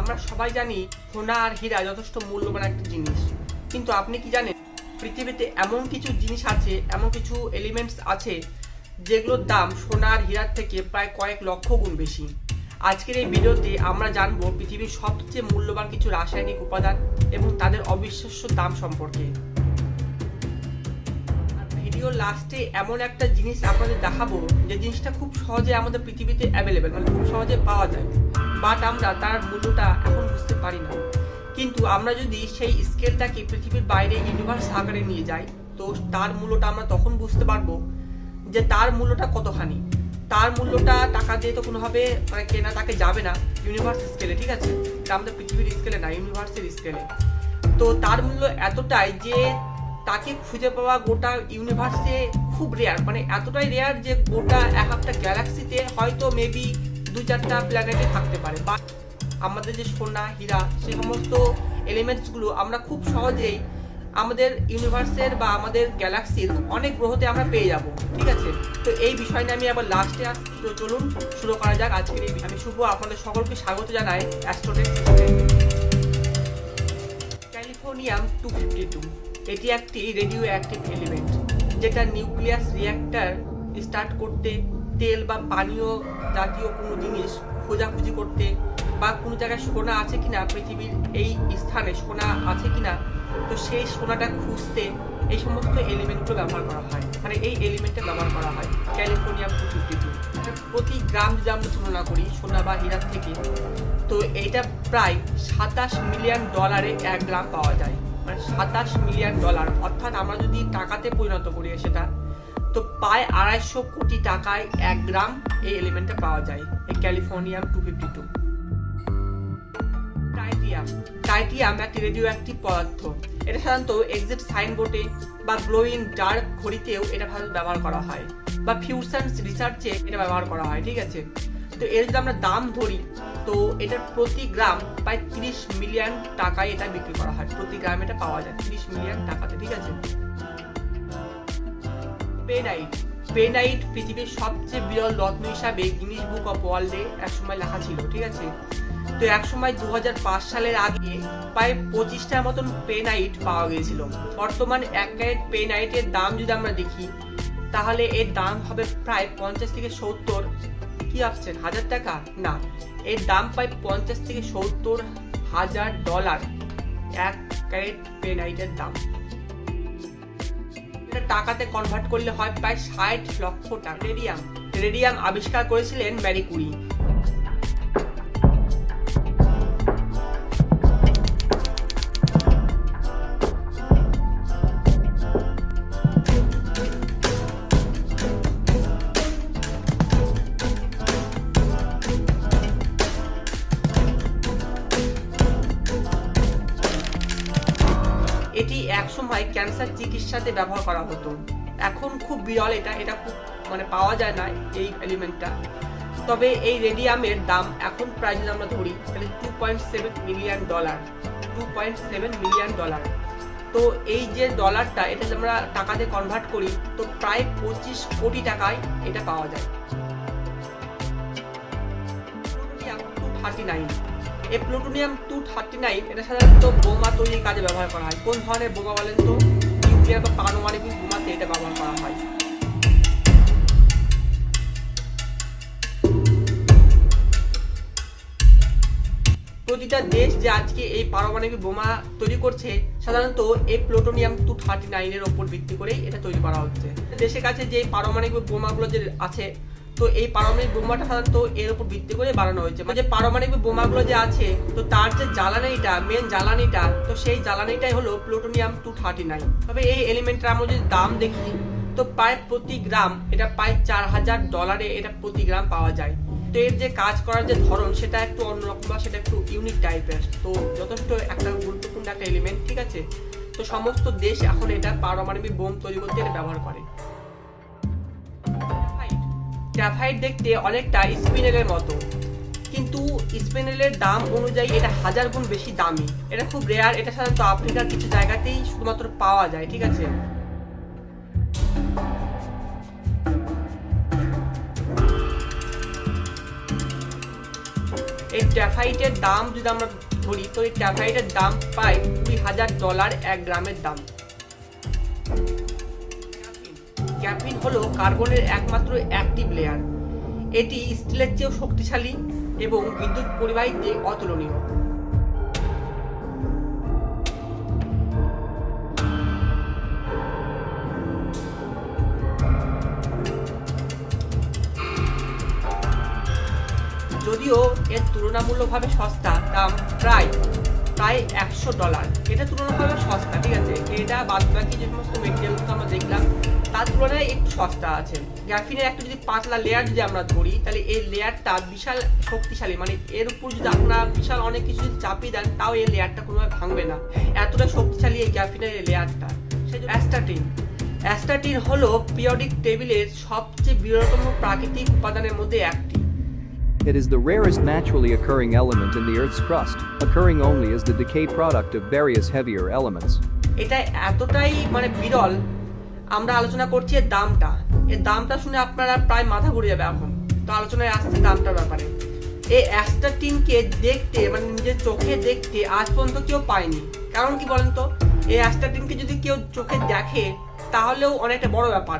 আমরা সবাই জানি সোনা আর হীরা যথেষ্ট মূল্যবান একটা জিনিস। কিন্তু আপনি কি জানেন, পৃথিবীতে এমন কিছু জিনিস আছে, এমন কিছু এলিমেন্টস আছে যেগুলোর দাম সোনা আর হীরার থেকে প্রায় কয়েক লক্ষ গুণ বেশি। আজকের এই ভিডিওতে আমরা জানব পৃথিবীর সবচেয়ে মূল্যবান কিছু রাসায়নিক উপাদান এবং তাদের অবিশ্বাস্য দাম সম্পর্কে। ভিডিও লাস্টে এমন একটা জিনিস আপনাদের দেখাবো যে জিনিসটা খুব সহজে আমাদের পৃথিবীতে অ্যাভেলেবেল মানে খুব সহজে পাওয়া যায়। বাট আমরা তার মূল্যটা এখন বুঝতে পারি না। কিন্তু আমরা যদি সেই স্কেলটাকে পৃথিবীর বাইরে ইউনিভার্স আকারে নিয়ে যাই, তো তার মূল্যটা আমরা তখন বুঝতে পারব যে তার মূল্যটা কতখানি। তার মূল্যটা টাকা দিয়ে তো কোনোভাবে মানে কেনা তাকে যাবে না ইউনিভার্স স্কেলে ঠিক আছে? এটা আমাদের পৃথিবীর স্কেলে না ইউনিভার্সের স্কেলে তো তার মূল্য এতটাই যে তাকে খুঁজে পাওয়া গোটা ইউনিভার্সে খুব রেয়ার মানে এতটাই রেয়ার যে গোটা এক একটা গ্যালাক্সিতে হয়তো মেবি দু চারটা প্ল্যানেটে থাকতে পারে। বা আমাদের যে সোনা, হীরা, সে সমস্ত এলিমেন্টসগুলো আমরা খুব সহজেই আমাদের ইউনিভার্সের বা আমাদের গ্যালাক্সির অনেক গ্রহতে আমরা পেয়ে যাব, ঠিক আছে? তো এই বিষয় নিয়ে আমি আবার লাস্টে চলুন, শুরু করা যাক। আজকের এই আমি শুভ আপনাদের সকলকে স্বাগত জানাই Astrotech californium two fifty two এটি একটি রেডিও অ্যাক্টিভ এলিমেন্ট যেটা নিউক্লিয়াস রিঅ্যাক্টর স্টার্ট করতে তেল বা পানীয় জাতীয় কোনো জিনিস খোঁজাখুঁজি করতে বা কোনো জায়গায় সোনা আছে কিনা, পৃথিবীর এই স্থানে সোনা আছে কিনা, তো সেই সোনাটা খুঁজতে এই সমস্ত এলিমেন্টগুলো ব্যবহার করা হয়। মানে এই এলিমেন্টটা ব্যবহার করা হয়। Californium fifty two. প্রতি গ্রাম যদি আমরা তুলনা করি সোনা বা হীরার থেকে, তো এইটা প্রায় সাতাশ মিলিয়ন ডলারে এক গ্রাম পাওয়া যায়। মানে সাতাশ মিলিয়ন ডলার। অর্থাৎ আমরা যদি টাকাতে পরিণত করি সেটা তো প্রায় আড়াইশো কোটি টাকায় এক গ্রাম এই এলিমেন্টটা পাওয়া যায়, এই ক্যালিফোর্নিয়াম টু ফিফটি টু টাইটিয়াম টাইটিয়াম একটি রেডিও অ্যাক্টিভ পদার্থ। এটা সাধারণত এক্সিট সাইনবোর্ডে বা গ্লোইং ডার্ক ঘড়িতেও এটা ভালো ব্যবহার করা হয়, বা ফিউশন রিসার্চে এটা ব্যবহার করা হয়, ঠিক আছে? তো এর যদি আমরা দাম ধরি, তো এটার প্রতি গ্রাম প্রায় তিরিশ মিলিয়ন টাকায় এটা বিক্রি করা হয়। প্রতি গ্রাম এটা পাওয়া যায়, তিরিশ মিলিয়ন টাকাতে, ঠিক আছে? পেনাইট পেনাইট পৃথিবীর সবচেয়ে বিরল রত্ন হিসাবে গিনিস বুক অফ ওয়ার্ল্ডে একসময় লেখা ছিল, ঠিক আছে? তো একসময় দুহাজার পাঁচ সালের আগে প্রায় পঁচিশটার মতন পেনাইট পাওয়া গিয়েছিল। বর্তমান এক ক্যারেট পেনাইটের দাম যদি আমরা দেখি, তাহলে এর দাম হবে প্রায় পঞ্চাশ থেকে সত্তর। কি ভাবছেন, হাজার টাকা? না, এর দাম প্রায় পঞ্চাশ থেকে সত্তর হাজার ডলার এক ক্যারেট পেনাইটের দাম। টাকাতে কনভার্ট করলে হয় প্রায় ষাট লক্ষ টাকা। রেডিয়াম। রেডিয়াম আবিষ্কার করেছিলেন ম্যারি কুরি। ক্যান্সার চিকিৎসাতে ব্যবহার করা হতো। এখন খুব বিরল এটা এটা খুব মানে পাওয়া যায় না এই এলিমেন্টটা। তবে এই রেডিয়ামের দাম এখন প্রায় যদি আমরা ধরি, তাহলে two point seven million dollar two point seven million dollar তো এই যে ডলারটা এটা যদি আমরা টাকাতে কনভার্ট করি, তো প্রায় পঁচিশ কোটি টাকায় এটা পাওয়া যায়। এই প্লুটোনিয়াম টু থার্টি নাইন এটা সাধারণত বোমা তৈরির কাজে ব্যবহার করা হয়। কোন ধরনের বোমা বলেন তো? পারমাণবিক ব্যবহার করা হয়। প্রতিটা দেশ যে আজকে এই পারমাণবিক বোমা তৈরি করছে, সাধারণত এই প্লুটোনিয়াম টু থার্টি নাইনের ওপর ভিত্তি করেই এটা তৈরি করা হচ্ছে। দেশের কাছে যে পারমাণবিক বোমাগুলো যে আছে তো এই পারমাণবিক বোমাটা সাধারণত এর উপর ভিত্তি করে বানানো হয়েছে। মানে যে পারমাণবিক বোমাগুলো যে আছে, তো তার যে জ্বালানিটা মেন জ্বালানিটা, তো সেই জ্বালানিটাই হলো প্লুটোনিয়াম টু থার্টি নাইন তবে এই এলিমেন্টের আমরা যদি দাম দেখি, তো প্রায় প্রতি গ্রাম, এটা প্রায় চার হাজার ডলারে এটা প্রতি গ্রাম পাওয়া যায়। তো এর যে কাজ করার যে ধরন, সেটা একটু অন্যরকম বা সেটা একটু ইউনিক টাইপের তো যথেষ্ট একটা গুরুত্বপূর্ণ একটা এলিমেন্ট ঠিক আছে? তো সমস্ত দেশ এখন এটা পারমাণবিক বোম তৈরি করতে এটা ব্যবহার করে। গ্রাফাইট দেখতে অনেকটা স্পিনেলের মতো। কিন্তু স্পিনেলের দাম অনুযায়ী এটা হাজার গুণ বেশি দামি। এটা খুব রেয়ার এটা সাধারণত আফ্রিকার কিছু জায়গাতেই শুধুমাত্র পাওয়া যায়, ঠিক আছে? এই ট্যাফাইটের দাম যদি আমরা ধরি, তো এই ট্যাফাইটের দাম প্রায় কুড়ি হাজার ডলার এক গ্রামের দাম। গ্যাফিন হলো কার্বনের একমাত্র অ্যাক্টিভ লেয়ার এটি স্টিলের চেয়েও শক্তিশালী এবং বিদ্যুৎ পরিবাহীতে অতুলনীয়। যদিও এর তুলনামূলকভাবে সস্তা, দাম প্রায় প্রায় একশো ডলার। এটা তুলনামূলকভাবে সস্তা, ঠিক আছে? এটা বাদ বাকি যে সমস্ত মেটেরিয়ালগুলো আমরা দেখলাম, তার তুলনায় একটু সস্তা আছে। গ্রাফিনের একটা যদি পাতলা লেয়ার যদি আমরা ধরি, তাহলে এই লেয়ারটা বিশাল শক্তিশালী। মানে এর উপর যদি আপনারা বিশাল অনেক কিছু যদি চাপিয়ে দেন, তাও এই লেয়ারটা কোনোভাবে ভাঙবে না। এতটা শক্তিশালী এই গ্রাফিনের এই লেয়ারটা সেই অ্যাস্টাটিন অ্যাস্টাটিন হলো পিরিয়ডিক টেবিলের সবচেয়ে বৃহত্তম প্রাকৃতিক উপাদানের মধ্যে একটি। It is the rarest naturally occurring element in the Earth's crust, occurring only as the decay product of various heavier elements. এটা এতটাই মানে বিরল আমরা আলোচনা করছি এর দামটা। এর দামটা শুনে আপনারা প্রায় মাথা ঘুরে যাবে এখন। তো আলোচনায় আসছে দামটার ব্যাপারে। এই অ্যাস্টাটিনকে দেখতে মানে নিজের চোখে দেখতে আজ পর্যন্ত কেউ পায়নি। কারণ কি বলেন তো? এই অ্যাস্টাটিনকে যদি কেউ চোখে দেখে তাহলেও অনেকটা বড় ব্যাপার।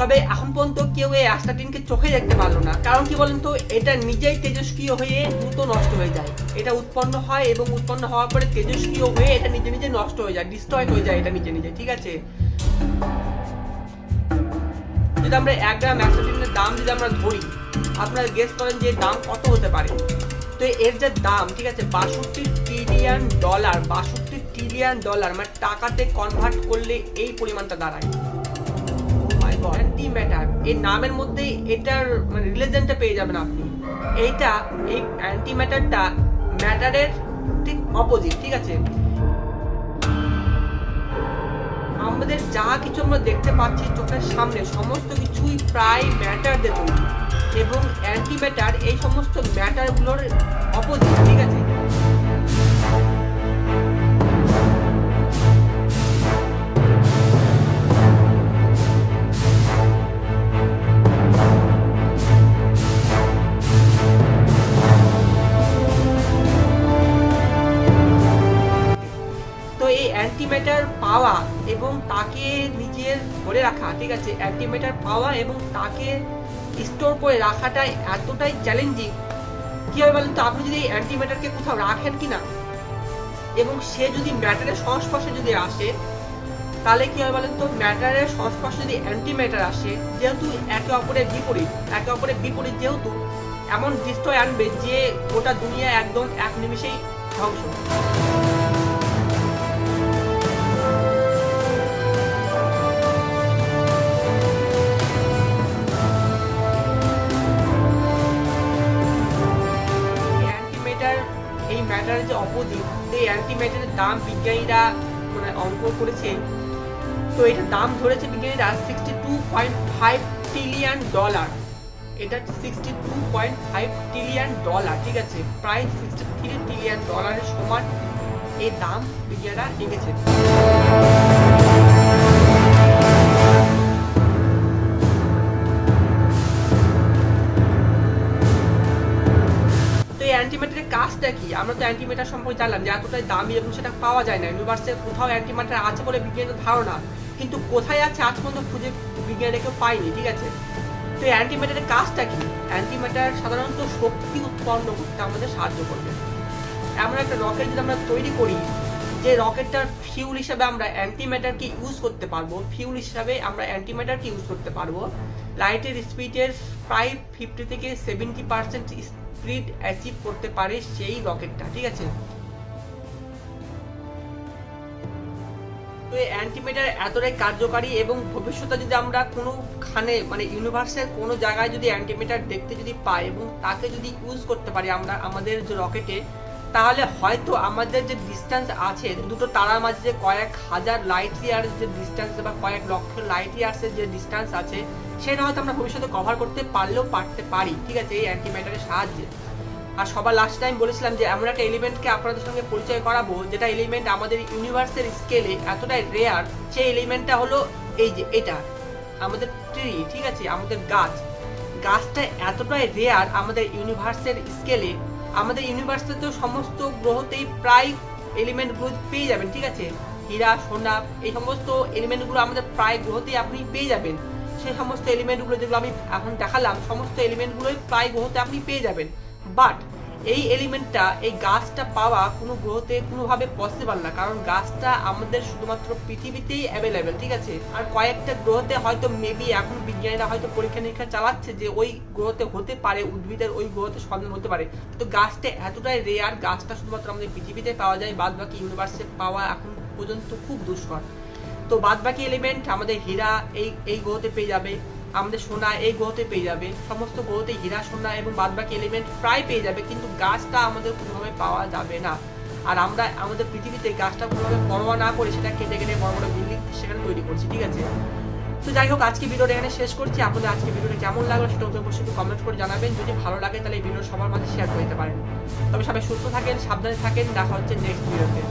তবে এখন পর্যন্ত কেউ এই অ্যাস্টাটিনকে চোখে দেখতে পারল না। কারণ কি বলেন তো, এটা নিজেই তেজস্ক্রিয় হয়ে দ্রুত নষ্ট হয়ে যায়। এটা উৎপন্ন হয় এবং উৎপন্ন হওয়ার পরে তেজস্ক্রিয় হয়ে এটা নিজে নিজে নষ্ট হয়ে যায় ডিস্ট্রয় হয়ে যায় এটা নিজে নিজে, ঠিক আছে? যদি আমরা এক গ্রাম অ্যাক্সাটিনের দাম যদি আমরা ধরি, আপনারা গেস করেন যে দাম কত হতে পারে। তো এর যে দাম, ঠিক আছে, বাষট্টি ট্রিলিয়ন ডলার বাষট্টি ট্রিলিয়ন ডলার মানে টাকাতে কনভার্ট করলে এই পরিমাণটা দাঁড়ায়। অ্যান্টি ম্যাটার এই নামের মধ্যে এটার মানে রিলেশনটা পেয়ে যাবেন আপনি। এইটা, এই অ্যান্টি ম্যাটারটা ম্যাটারের ঠিক অপোজিট ঠিক আছে? আমাদের যা কিছু আমরা দেখতে পাচ্ছি চোখের সামনে, সমস্ত কিছুই প্রায় ম্যাটার দিয়ে তৈরি এবং অ্যান্টি ম্যাটার এই সমস্ত ম্যাটারগুলোর অপোজিট ঠিক আছে? নিজের ধরে রাখা, ঠিক আছে? অ্যান্টিমেটার পাওয়া এবং তাকে স্টোর করে রাখাটাই এতটাই চ্যালেঞ্জিং কি হবে বলেন তো আপনি যদি এই অ্যান্টিমেটারকে কোথাও রাখেন কি না এবং সে যদি ম্যাটারের সংস্পর্শে যদি আসে, তাহলে কী হবে বলেন তো ম্যাটারের সংস্পর্শে যদি অ্যান্টিম্যাটার আসে, যেহেতু একে অপরের বিপরীত, একে অপরের বিপরীত যেহেতু, এমন ডিস্ট্রয় আনবে যে গোটা দুনিয়া একদম এক নিমিষেই ধ্বংস। এই ম্যাটারের যে অপোজিট এই অ্যান্টিমেটারের দাম বিজ্ঞানীরা মানে অঙ্ক করেছে তো এটা দাম ধরেছে বিজ্ঞানীরা sixty two point five trillion dollar এটা sixty two point five trillion dollar ঠিক আছে? প্রায় সিক্সটি থ্রি ট্রিলিয়ন ডলারের সমান এই দাম বিজ্ঞানীরা রেখেছে কাজটা কি? আমরা তো অ্যান্টিমেটার সম্পর্কে জানলাম যে এতটাই দামি এবং সেটা পাওয়া যায় না। ইউনিভার্সে কোথাও অ্যান্টিমেটার আছে বলে বিজ্ঞানীদের ধারণা। কিন্তু কোথায় আছে আজ পর্যন্ত খুঁজে বিজ্ঞানীরা কেউ পায়নি, ঠিক আছে? তো অ্যান্টিমেটারের কাজটা কি? অ্যান্টিমেটার সাধারণত শক্তি উৎপন্ন করতে আমাদের সাহায্য করবে। এমন একটা রকেট যদি আমরা তৈরি করি, যে রকেটটার ফিউল হিসাবে আমরা অ্যান্টিম্যাটারকে ইউজ করতে পারব ফিউল হিসাবে আমরা অ্যান্টিম্যাটারকে ইউজ করতে পারব লাইটের স্পিডের প্রায় ফিফটি থেকে সেভেন্টি পার্সেন্ট স্পিড অ্যাচিভ করতে পারে সেই রকেটটা, ঠিক আছে? তো এই অ্যান্টিমেটার এতটাই কার্যকারী এবং ভবিষ্যতে যদি আমরা কোনোখানে মানে ইউনিভার্সের কোনো জায়গায় যদি অ্যান্টিমেটার দেখতে যদি পাই এবং তাকে যদি ইউজ করতে পারি আমরা, আমাদের যে রকেটে, তাহলে হয়তো আমাদের যে ডিস্টেন্স আছে, দুটো তারার মাঝে যে কয়েক হাজার লাইট ইয়ার যে ডিস্টেন্স বা কয়েক লক্ষ লাইট ইয়ার্সের যে ডিস্টেন্স আছে সেটা হয়তো আমরা ভবিষ্যতে কভার করতে পারলেও পারতে পারি। ঠিক আছে? এই অ্যান্টিম্যাটারের সাহায্যে। আর সবার লাস্ট টাইম বলেছিলাম যে, এমন একটা এলিমেন্টকে আপনাদের সঙ্গে পরিচয় করাবো, যেটা এলিমেন্ট আমাদের ইউনিভার্সের স্কেলে এতটাই রেয়ার সেই এলিমেন্টটা হলো এই যে এটা। আমাদের ট্রি ঠিক আছে? আমাদের গাছ। গাছটা এতটাই রেয়ার আমাদের ইউনিভার্সের স্কেলে আমাদের ইউনিভার্সে তো সমস্ত গ্রহতেই প্রায় এলিমেন্টগুলো পেয়ে যাবেন, ঠিক আছে? হীরা, সোনা, এই সমস্ত এলিমেন্টগুলো আমাদের প্রায় গ্রহতেই আপনি পেয়ে যাবেন। সেই সমস্ত এলিমেন্টগুলো যেগুলো আমি এখন দেখালাম, সমস্ত এলিমেন্টগুলোই প্রায় গ্রহতে আপনি পেয়ে যাবেন। বাট এই এলিমেন্টটা এই গাছটা পাওয়া কোনো গ্রহতে কোনোভাবে পসিবল না। কারণ গাছটা আমাদের শুধুমাত্র পৃথিবীতেই অ্যাভেলেবেল ঠিক আছে? আর কয়েকটা গ্রহতে হয়তো মেবি এখন বিজ্ঞানীরা হয়তো পরীক্ষা নিরীক্ষা চালাচ্ছে যে ওই গ্রহতে হতে পারে, উদ্ভিদের ওই গ্রহতে সন্ধান হতে পারে। তো গাছটা এতটাই রেয়ার গাছটা শুধুমাত্র আমাদের পৃথিবীতে পাওয়া যায় বাদ বাকি ইউনিভার্সে পাওয়া এখন পর্যন্ত খুব দুষ্কর। তো বাদ বাকি এলিমেন্ট আমাদের হীরা, এই এই গ্রহতে পেয়ে যাবে। আমাদের সোনা, এই গ্রহতে পেয়ে যাবে। সমস্ত গ্রহতে হীরা, সোনা এবং বাদ বাকি এলিমেন্ট প্রায় পেয়ে যাবে, কিন্তু গাছটা আমাদের কোনোভাবে পাওয়া যাবে না। আর আমরা আমাদের পৃথিবীতে গাছটা কোনোভাবে পরোয়া না করে সেটা কেটে কেটে বড় বড় বিল্ডিং সেখানে তৈরি করছি, ঠিক আছে? তো যাই হোক, আজকে ভিডিওটা এখানে শেষ করছি। আপনাদের আজকে ভিডিওটা কেমন লাগল সেটা অবশ্যই একটু কমেন্ট করে জানাবেন। যদি ভালো লাগে, তাহলে এই ভিডিও সবার মাঝে শেয়ার করে দিতে পারেন। তবে সবাই সুস্থ থাকেন, সাবধানে থাকেন। দেখা হচ্ছে নেক্সট ভিডিওতে